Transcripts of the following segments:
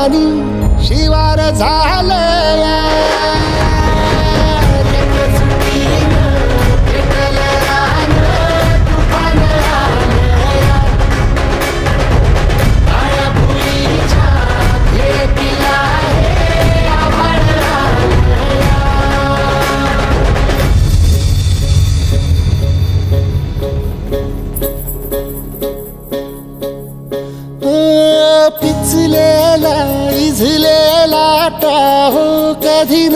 i money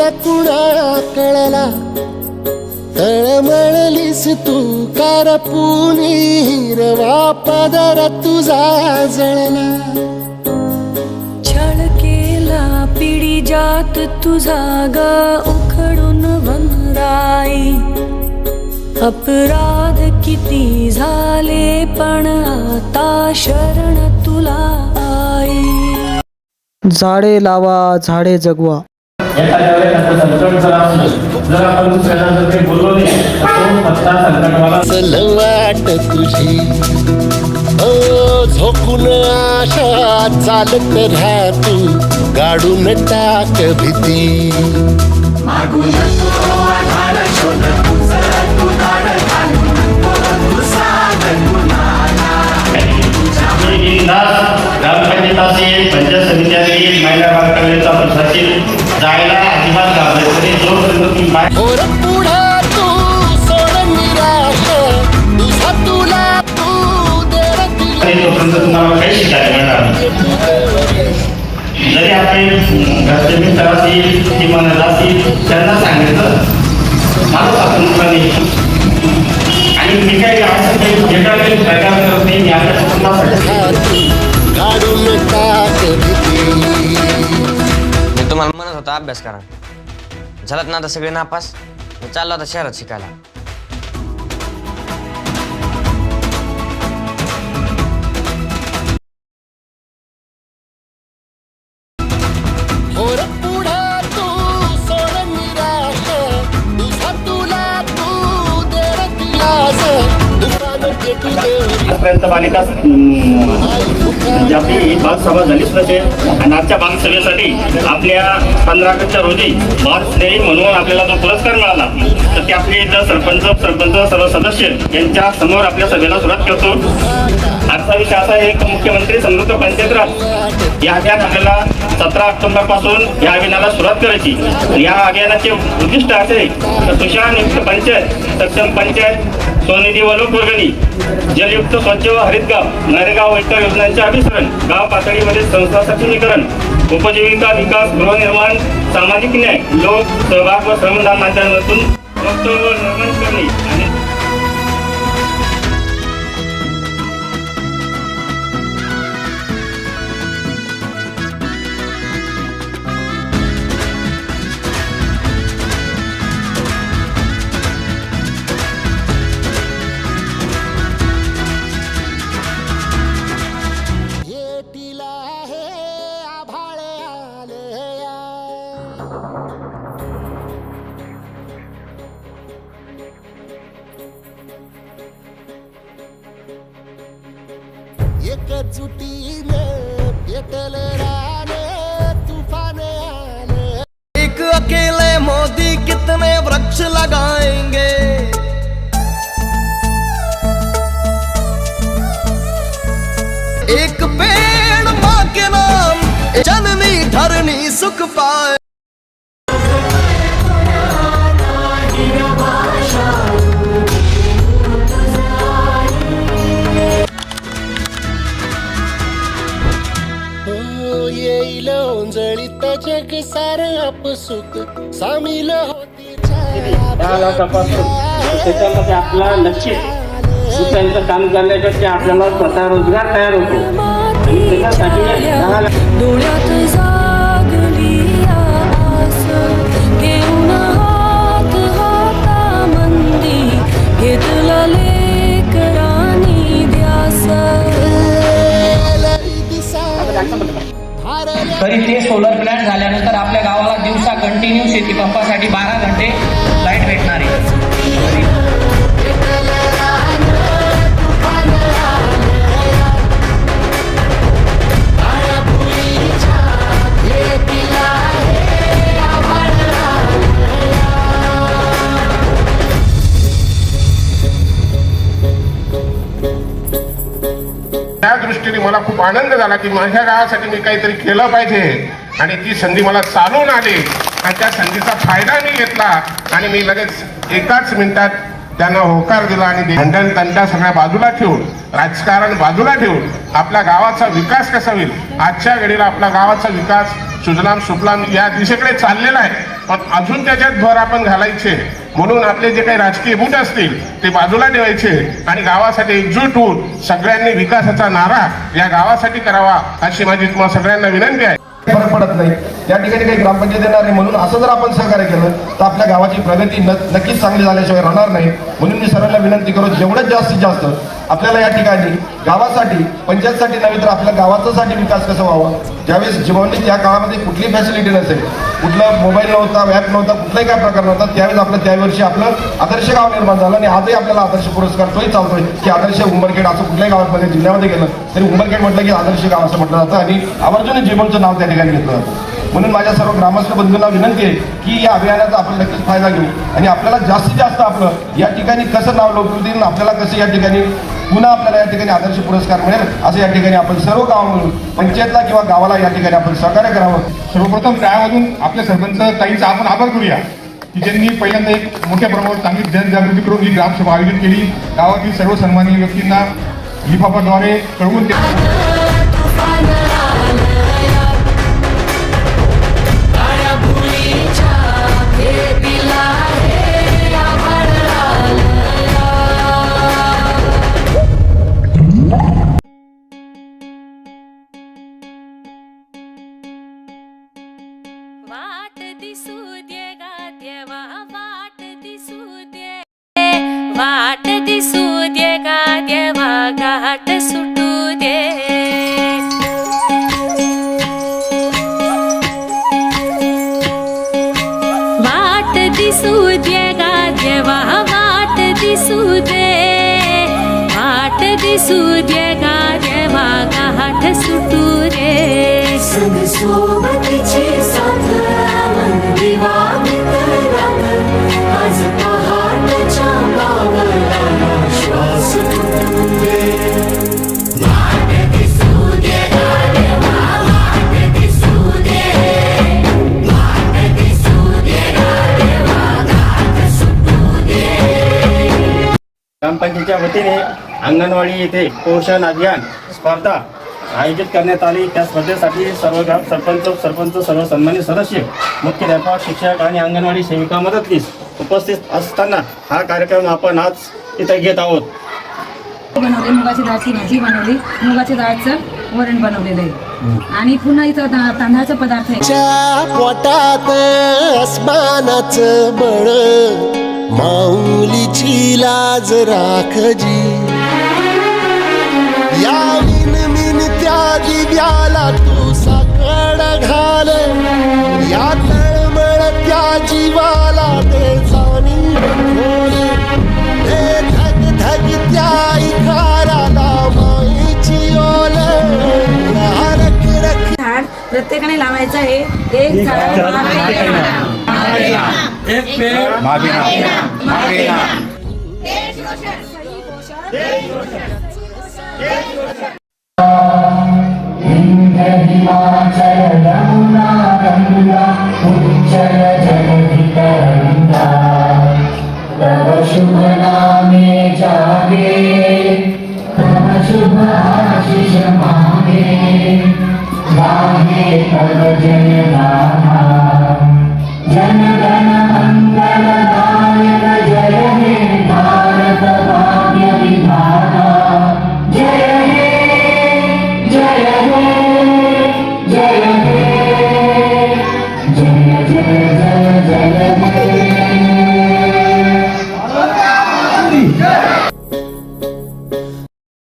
न कुणा कळला. तळमळलीस तू कारपुनी हिरवा पदर तुझा जळला. छळ केला पिढी जात तुझा ग उखडून वनराई अपराध किती झाले पण आता शरण तुला आई. झाडे लावा झाडे जगवा. एखाद्या वेळेस असं संकट जर असलं जर आपण दुसऱ्याला जर काही बोललो नाही तर तो फटका संकटवाला वाट तुझी. ओ झोकून आशा चालत राहा तू गाडून टाक भीती. ग्रामपंचायत असेल पंचायत समिती असेल महिला बालकल्याणचा प्रश्न असेल जायला अजिबात नाही. जोपर्यंत तुम्ही बाहेर तोपर्यंत तुम्हाला काही शिकायला मिळणार नाही. जरी आपले घरचे मित्र असतील किंवा असतील त्यांना सांगितलं माझं स्वातंत्र्य आणि मी काही असं काही वेगळा काही प्रकार अभ्यास करा. झालात ना आता सगळे नापास? मी चाललो आता शहरात शिकायला. आजपर्यंत बालिका जाती म्हणजे आपली ही झालीच नसेल आणि आजच्या बालसभेसाठी आपल्या पंधरा ऑगस्टच्या रोजी बालस्नेही म्हणून आपल्याला जो पुरस्कार मिळाला तर ते आपले इथं सरपंच सरपंच सर्व सदस्य यांच्या समोर आपल्या सभेला सुरुवात करतो. आजचा विषय असा आहे की मुख्यमंत्री समृद्ध पंचायत राज. या अभियान आपल्याला सतरा ऑक्टोबरपासून या अभियानाला सुरुवात करायची. या अभियानाचे उद्दिष्ट असे आहे तर तुषारयुक्त पंचायत सक्षम पंचायत स्वनिधी व लोकवर्गणी जलयुक्त स्वच्छ व हरितगाव नरेगाव व इतर योजनांचे अभिसरण गाव पातळीमध्ये संस्था सक्षमीकरण उपजीविका विकास गृहनिर्माण सामाजिक न्याय लोक सहभाग व श्रमदान माध्यमातून वक्तव्य निर्माण करणे आणि एक अकेले मोदी कितने वृक्ष लगाएँगे? एक पेड़ माँ के नाम, जननी हरणी सुख पाय जग सार अपसुख सामील होती त्याच्यामध्ये आपला दुसऱ्यांचं काम करण्यापेक्षा आपल्याला स्वतः रोजगार तयार होतो आणि त्याच्यासाठी दृष्टीने मला खूप आनंद झाला की माझ्या गावासाठी मी काहीतरी केलं पाहिजे. आणि ती संधी मला चालून आली. आणि त्या संधीचा फायदा मी घेतला. आणि मी लगेच एकाच मिनिटात त्यांना होकार दिला आणि भांडण तंडा सगळ्या बाजूला ठेवून राजकारण बाजूला ठेवून आपल्या गावाचा विकास कसा होईल? आजच्या घडीला आपल्या गावाचा विकास सुजलाम सुफलाम या दिशेकडे चाललेला आहे. अजून त्याच्यात भर आपण घालायचे. म्हणून आपले जे काही राजकीय बूट असतील ते बाजूला ठेवायचे आणि गावासाठी एकजूट होऊन सगळ्यांनी विकासाचा नारा या गावासाठी करावा अशी माझी तुम्हाला सगळ्यांना विनंती आहे. फरक पडत नाही. त्या ठिकाणी काही ग्रामपंचायत येणार नाही म्हणून असं जर आपण सहकार्य केलं तर आपल्या गावाची प्रगती नक्कीच चांगली झाल्याशिवाय राहणार नाही. म्हणून मी सर्वांना विनंती करू जेवढ्यात जास्तीत जास्त आपल्याला या ठिकाणी गावासाठी पंचायतसाठी नव्हे तर आपल्या गावाचासाठी विकास कसा व्हावा? ज्यावेळेस जीवननी त्या काळामध्ये कुठली फॅसिलिटी नसेल कुठलं मोबाईल नव्हता वॅप नव्हता कुठलाही काय प्रकार नव्हता त्यावेळेस आपलं त्यावर्षी आपलं आदर्श गाव निर्माण झालं आणि आजही आपल्याला आदर्श पुरस्कार तोही चालतोय. की आदर्श उंबरखेड असं कुठल्याही गावामध्ये जिल्ह्यामध्ये गेलं तरी उंबरखेड म्हटलं की आदर्श गाव असं म्हटलं जातं आणि आवर्जून जीवनचं नाव त्या ठिकाणी घेतलं जातं. म्हणून माझ्या सर्व ग्रामस्थ बंधूंना विनंती आहे की या अभियानाचा आपण नक्कीच फायदा घेऊ. आणि आपल्याला जास्तीत जास्त आपलं या ठिकाणी कसं नाव लवकर आपल्याला कसं या ठिकाणी पुन्हा आपल्याला या ठिकाणी आदर्श पुरस्कार मिळेल असं या ठिकाणी आपण सर्व गाव मिळून पंचायतला किंवा गावाला या ठिकाणी आपण सहकार्य करावं. सर्वप्रथम त्यामधून आपल्या सरपंच ताईंचा आपण आभार करूया की ज्यांनी पहिल्यांदा एक मोठ्या प्रमाणावर चांगली जनजागृती करून ही ग्रामसभा आयोजित केली. गावातील सर्व सन्माननीय व्यक्तींना लिफाफाद्वारे कळवून दिसू दे गा देवा वाट दिसू दे वाट दिसू दे गा देवा घाट सुटू दे वाट दिसू दे गा देवा वाट दिसू दे वाट दिसू दे गा देवा घाट सुटू रे संग सोबतीची साथ मन दिवा मित्रात आज पहाटच्या बागला श्वास फुटू दे वाट दिसू दे गा देवा वाट दिसू दे वाट दिसू दे गा देवा घाट सुटू दे ग्रामपंचायतीच्या वतीने अंगणवाडी येथे पोषण अभियान स्पर्धा आयोजित करण्यात आली. त्या स्पर्धेसाठी सर्व ग्राम सरपंच सरपंच सर्व सन्मानित सदस्य मुख्याध्यापक शिक्षक आणि अंगणवाडी सेविका मदतनीस उपस्थित असताना हा कार्यक्रम आपण आज इथे घेत आहोत. बनवले मुगाची डाळची भाजी बनवली. मुगाच्या डाळचं वरण बनवलेलं आहे. आणि पुन्हा इथं तांदळाचा पदार्थ आहे. पोटात अस्मानाचं बळ माऊलीची लाज राखजी. त्या दिव्याला तू साकड घाल. या तळमळ त्या जीवाला ते जाणी हे धग धग त्या इकाराला माईची ओल. या रख रख झाड प्रत्येकाने लावायचं आहे. एक झाड हिमाचल यमुना गङ्गा उच्चल जगधितरङ्गा तव शुभ नामे जागे तव शुभ आशिष मागे मागे तव जनगाना जनगण मङ्गलदायक जय हे भारत भाग्य विधाता